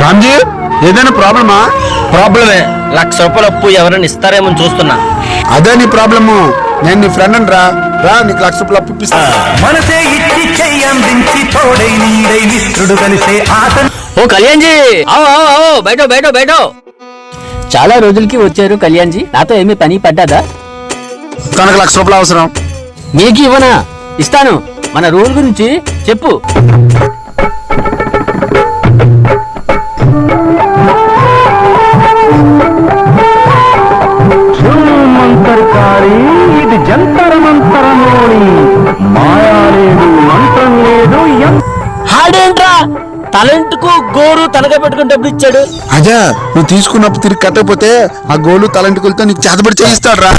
రామ్జీ ఏదైనా ప్రాబ్లమా? ప్రాబ్లమే. లక్ష రూపాయల అప్పు ఎవరైనా ఇస్తారేమో అని చూస్తున్నా. అదే నీ ప్రాబ్లము. నేను నీ ఫ్రెండ్ రా. రా నీకు లక్ష రూపాయలు అప్పు మనసే ఇచ్చి చెయ్యందించి తోడై నీడై మిత్రుడు కలిసే ఆట ఓ కళ్యాణ్జీ! ఆవు ఆవు ఆవు బయట బయట బయట. చాలా రోజులకి వచ్చారు కళ్యాణ్జీ. నాతో ఏమీ పని పడ్డాదా? కనుక లక్ష రూపాయలు అవసరం. నీకు ఇవ్వనా? ఇస్తాను. మన రూల్ గురించి చెప్పు. ఇది జంతర మంతరమోని మాయా లేదు మంత్రం లేదు హాడేంట్రా? తలంటుకు గోరు తలగా పెట్టుకునేటప్పుడు ఇచ్చాడు అజా నువ్వు తీసుకున్నప్పుడు తిరిగి కట్టకపోతే ఆ గోలు తలంటికులతో నీకు చేతబడి చేయిస్తాడు రా